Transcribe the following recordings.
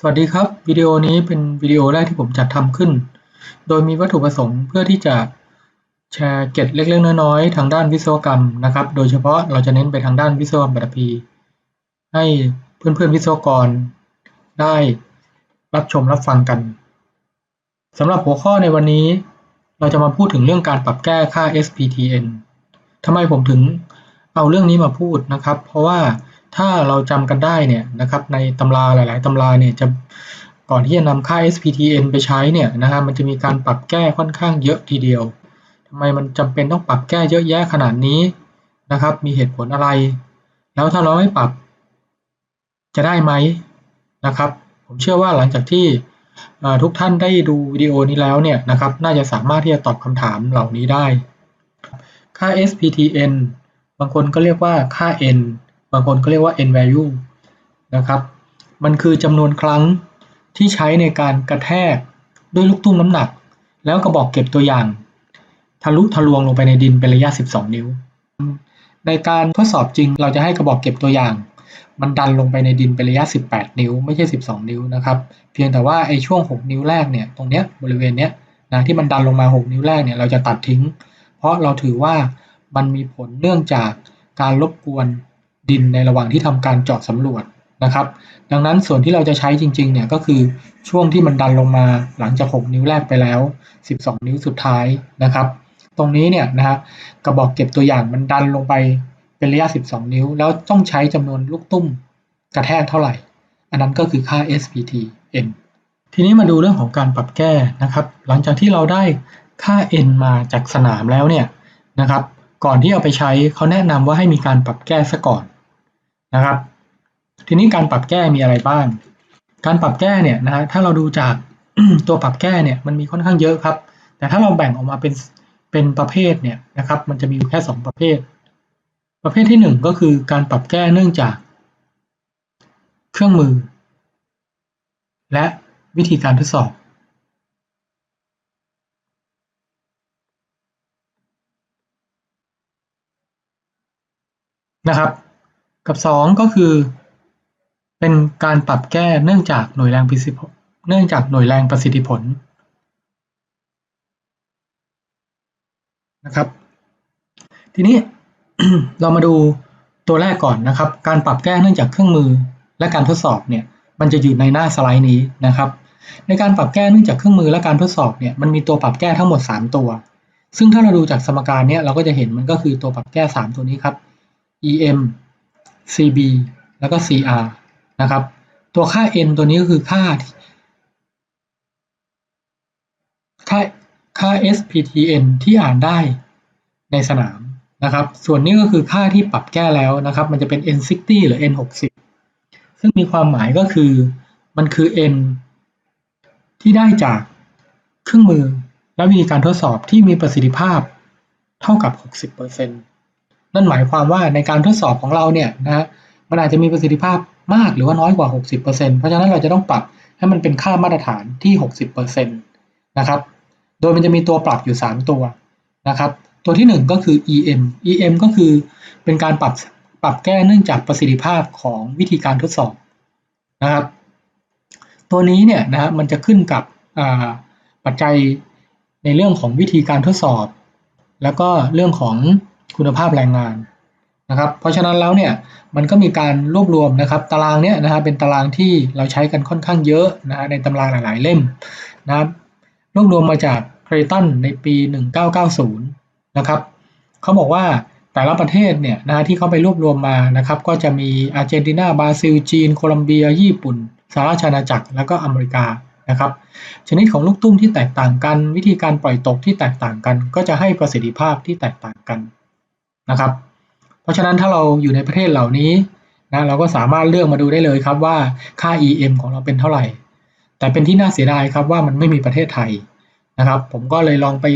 สวัสดีครับวิดีโอนี้เป็นวิดีโอแรกที่ผมจัดทำขึ้น โดยมีวัตถุประสงค์เพื่อที่จะแชร์เก็ดเล็กๆน้อยๆทางด้านวิศวกรรมนะครับ โดยเฉพาะเราจะเน้นไปทางด้านวิศวกรรมปัตภีให้เพื่อนๆวิศวกรได้รับชมรับฟังกันสำหรับหัวข้อในวันนี้ เราจะมาพูดถึงเรื่องการปรับแก้ค่า SPTN ทำไมผมถึงเอาเรื่องนี้มาพูดนะครับ เพราะว่า ถ้าเราจำกันได้เนี่ยนะครับในตำราหลาย ๆตำราเนี่ยจะก่อนที่จะนำค่า SPTN ไปใช้เนี่ยนะฮะมันจะมีการปรับแก้ค่อนข้างเยอะทีเดียวทำไมมันจำเป็นต้องปรับแก้เยอะแยะขนาดนี้นะครับ มีเหตุผลอะไร แล้วถ้าเราไม่ปรับจะได้ไหมนะครับ ผมเชื่อว่าหลังจากที่ทุกท่านได้ดูวิดีโอนี้แล้วเนี่ยนะครับ น่าจะสามารถที่จะตอบคำถามเหล่านี้ได้ ค่า SPTN บางคนก็เรียกว่าค่า n บางคนก็เรียกว่า n value นะครับ มันคือจำนวนครั้งที่ใช้ในการกระแทกด้วยลูกตุ้มน้ำหนัก แล้วกระบอกเก็บตัวอย่าง ทะลุทะลวงลงไปในดินเป็นระยะ 12 นิ้ว ในการทดสอบจริงเราจะให้กระบอกเก็บตัวอย่าง มันดันลงไปในดินเป็นระยะ 18 นิ้ว ไม่ใช่ 12 นิ้วนะครับ เพียงแต่ว่าไอ้ช่วง 6 นิ้วแรกเนี่ยตรงเนี้ยบริเวณเนี้ยนะที่มันดันลงมา 6 นิ้วแรกเนี่ยเราจะตัดทิ้ง เพราะเราถือว่ามันมีผลเนื่องจากการรบกวน ดินในระหว่างที่ทำการเจาะสำรวจนะครับ ดังนั้นส่วนที่เราจะใช้จริงๆเนี่ยก็คือช่วงที่มันดันลงมาหลังจาก 6 นิ้วแรกไปแล้ว 12 นิ้วสุดท้ายนะครับ ตรงนี้เนี่ยนะฮะกระบอกเก็บตัวอย่างมันดันลงไปเป็นระยะ 12 นิ้ว แล้วต้องใช้จำนวนลูกตุ้มกระแทกเท่าไหร่ อันนั้นก็คือค่า SPT n ทีนี้มาดูเรื่องของการปรับแก้นะครับ หลังจากที่เราได้ค่า n มาจากสนามแล้วเนี่ยนะครับ ก่อนที่เอาไปใช้เขาแนะนำว่าให้มีการปรับแก้ซะก่อน นะครับ ทีนี้การปรับแก้มีอะไรบ้าง การปรับแก้เนี่ยนะฮะถ้าเราดูจากตัวปรับแก้เนี่ยมันมีค่อนข้างเยอะครับ แต่ถ้าเราแบ่งออกมาเป็นเป็นประเภทเนี่ยนะครับ มันจะมีแค่สองประเภท ประเภทที่หนึ่งก็คือการปรับแก้เนื่องจาก เครื่องมือ และวิธีการทดสอบนะครับ กับสองก็คือ เป็นการปรับแก้เนื่องจากหน่วยแรงประสิทธิผลเนื่องจากหน่วยแรงประสิทธิผลนะครับ ทีนี้เรามาดูตัวแรกก่อนนะครับ การปรับแก้เนื่องจากเครื่องมือและการทดสอบเนี่ยมันจะอยู่ในหน้าสไลด์นี้นะครับ ในการปรับแก้เนื่องจากเครื่องมือและการทดสอบเนี่ยมันมีตัวปรับแก้ทั้งหมด 3 ตัว ซึ่งถ้าเราดูจากสมการเนี่ยเราก็จะเห็นมันก็คือตัวปรับแก้ 3 ตัวนี้ครับ em cb แล้วก็ cr นะครับ ตัวค่า n ตัวนี้ก็คือค่า ค่าค่า sptn ที่อ่านได้ในสนามนะครับ ส่วนนี้ก็คือค่าที่ปรับแก้แล้วนะครับ มันจะเป็น n 60 หรือ n 60 ซึ่งมีความหมายก็คือ มันคือ n ที่ได้จากเครื่องมือและวิธีการทดสอบที่มีประสิทธิภาพเท่ากับ 60% นั่นหมายความว่าในการทดสอบของเราเนี่ยนะมันอาจจะมีประสิทธิภาพมากหรือว่าน้อยกว่า 60%เพราะฉะนั้นเราจะต้องปรับให้มันเป็นค่ามาตรฐานที่ 60%นะครับ โดยมันจะมีตัวปรับอยู่ 3 ตัวนะครับ ตัวที่ 1 ก็คือ EM EM ก็คือเป็นการปรับปรับแก้เนื่องจากประสิทธิภาพของวิธีการทดสอบนะครับ ตัวนี้เนี่ยนะมันจะขึ้นกับปัจจัยในเรื่องของวิธีการทดสอบ แล้วก็เรื่องของ คุณภาพแรงงานนะครับ เพราะฉะนั้นแล้วเนี่ยมันก็มีการรวบรวมนะครับ ตารางเนี้ยนะฮะเป็นตารางที่เราใช้กันค่อนข้างเยอะนะฮะในตำราหลาย ๆ เล่มนะครับรวบรวมมาจากเครตันในปี 1990 นะครับเขาบอกว่าแต่ละประเทศเนี่ยนะที่เขาไปรวบรวมมานะครับ ก็จะมีอาร์เจนตินาบราซิล จีน โคลอมเบีย ญี่ปุ่นสหราชอาณาจักร แล้วก็อเมริกานะครับ ชนิดของลูกตุ้มที่แตกต่างกัน วิธีการปล่อยตกที่แตกต่างกัน ก็จะให้ประสิทธิภาพที่แตกต่างกัน นะครับ เพราะฉะนั้นถ้าเราอยู่ในประเทศเหล่านี้นะเราก็สามารถเลือกมาดูได้เลยครับว่าค่า EM ของเราเป็นเท่าไหร่ แต่เป็นที่น่าเสียดายครับว่ามันไม่มีประเทศไทยนะครับ ผมก็เลยลองไป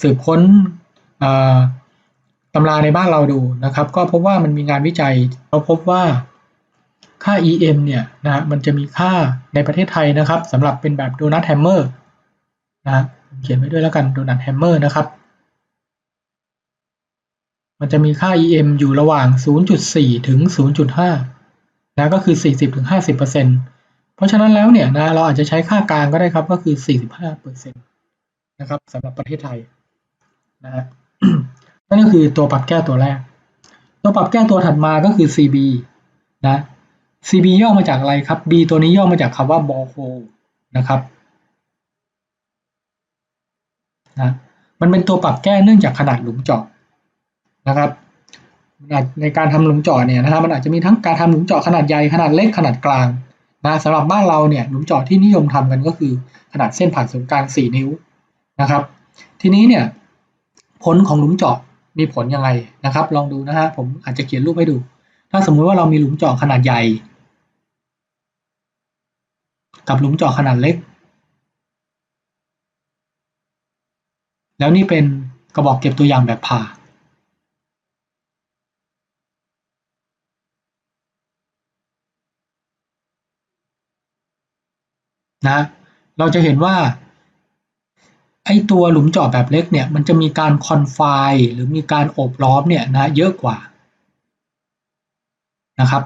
สืบค้นตำราในบ้านเราดูนะครับ ก็พบว่ามันมีงานวิจัย เราพบว่าค่า EM เนี่ยนะมันจะมีค่าในประเทศไทยนะครับสำหรับเป็นแบบโดนัทแฮมเมอร์นะเขียนไว้ด้วยแล้วกันโดนัทแฮมเมอร์นะครับ มันจะมีค่า EM อยู่ระหว่าง 0.4 ถึง 0.5 นะก็คือ 40ถึง50%เเพราะฉะนั้นแล้วเนี่ยนะเราอาจจะใช้ค่ากลางก็ได้ครับก็คือ 45เปอร์เซ็นต์นะครับสำหรับประเทศไทยนะฮะนั่นก็คือตัวปรับแก้ตัวแรก ตัวปรับแก้ตัวถัดมาก็คือ CB นะ CB ย่อมาจากอะไรครับ B ตัวนี้ย่อมาจากคำว่า borehole นะครับนะมันเป็นตัวปรับแก้เนื่องจากขนาดหลุมเจาะ นะครับในการทำหลุมเจาะเนี่ยนะครับมันอาจจะมีทั้งการทำหลุมเจาะขนาดใหญ่ขนาดเล็กขนาดกลางนะสำหรับบ้านเราเนี่ยหลุมเจาะที่นิยมทำกันก็คือขนาดเส้นผ่านศูนย์กลาง 4 นิ้วนะครับ ทีนี้เนี่ยผลของหลุมเจาะมีผลยังไงนะครับ ลองดูนะฮะผมอาจจะเขียนรูปให้ดู ถ้าสมมุติว่าเรามีหลุมเจาะขนาดใหญ่ กับหลุมเจาะขนาดเล็ก แล้วนี่เป็นกระบอกเก็บตัวอย่างแบบผ่า นะ เราจะเห็นว่าไอตัวหลุมเจาะแบบเล็กเนี่ยมันจะมีการคอนไฟหรือมีการโอบล้อมเนี่ยนะเยอะกว่านะครับ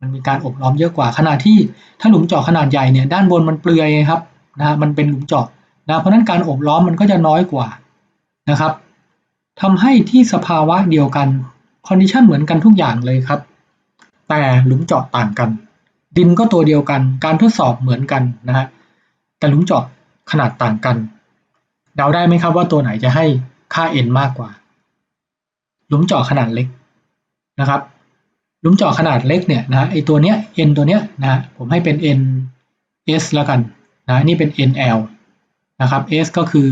มันมีการอบล้อมเยอะกว่าขนาดที่ถ้าหลุมเจาะขนาดใหญ่เนี่ยด้านบนมันเปลือยครับนะมันเป็นหลุมเจาะนะเพราะนั้นการอบล้อมมันก็จะน้อยกว่านะครับทำให้ที่สภาวะเดียวกันคอนดิชันเหมือนกันทุกอย่างเลยครับ แต่หลุมเจาะต่างกัน ดินก็ตัวเดียวกัน การทดสอบเหมือนกันนะฮะแต่หลุมเจาะขนาดต่างกัน เดาได้ไหมครับว่าตัวไหนจะให้ค่า n มากกว่า หลุมเจาะขนาดเล็กนะครับหลุมเจาะขนาดเล็กเนี่ยนะไอตัวเนี้ย n ตัวเนี้ยนะผมให้เป็น n s แล้วกันนะนี่เป็น nl นะครับ s ก็คือ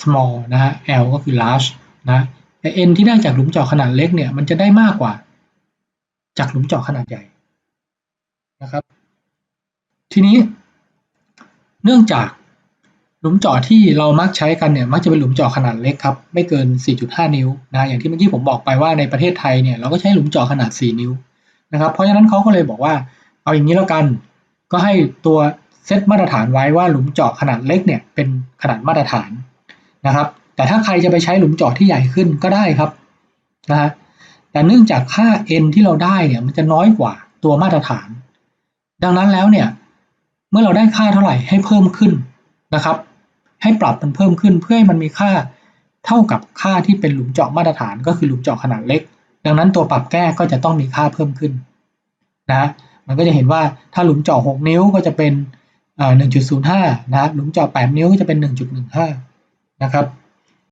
small นะฮะ l ก็คือ large นะแต่ n ที่ได้จากหลุมเจาะขนาดเล็กเนี่ยมันจะได้มากกว่า จากหลุมเจาะขนาดใหญ่ นะครับ ทีนี้ เนื่องจากหลุมเจาะที่เรามักใช้กันเนี่ยมักจะเป็นหลุมเจาะขนาดเล็กครับไม่เกิน 4.5 นิ้วนะอย่างที่เมื่อกี้ผมบอกไปว่าในประเทศไทยเนี่ยเราก็ใช้หลุมเจาะขนาด 4 นิ้วนะครับ เพราะฉะนั้นเขาก็เลยบอกว่าเอาอย่างนี้แล้วกัน ก็ให้ตัวเซตมาตรฐานไว้ว่าหลุมเจาะขนาดเล็กเนี่ยเป็นขนาดมาตรฐานนะครับ แต่ถ้าใครจะไปใช้หลุมเจาะที่ใหญ่ขึ้นก็ได้ครับนะฮะแต่เนื่องจากค่า n ที่เราได้เนี่ยมันจะน้อยกว่าตัวมาตรฐาน ดังนั้นแล้วเนี่ยเมื่อเราได้ค่าเท่าไหร่ให้เพิ่มขึ้นนะครับ ให้ปรับมันเพิ่มขึ้นเพื่อให้มันมีค่าเท่ากับค่าที่เป็นหลุมเจาะมาตรฐาน ก็คือหลุมเจาะขนาดเล็ก ดังนั้นตัวปรับแก้ก็จะต้องมีค่าเพิ่มขึ้นนะมันก็จะเห็นว่าถ้าหลุมเจาะ6 นิ้วก็จะเป็น1.05นะหลุมเจาะ8นิ้วก็จะเป็น 1.15 นะครับ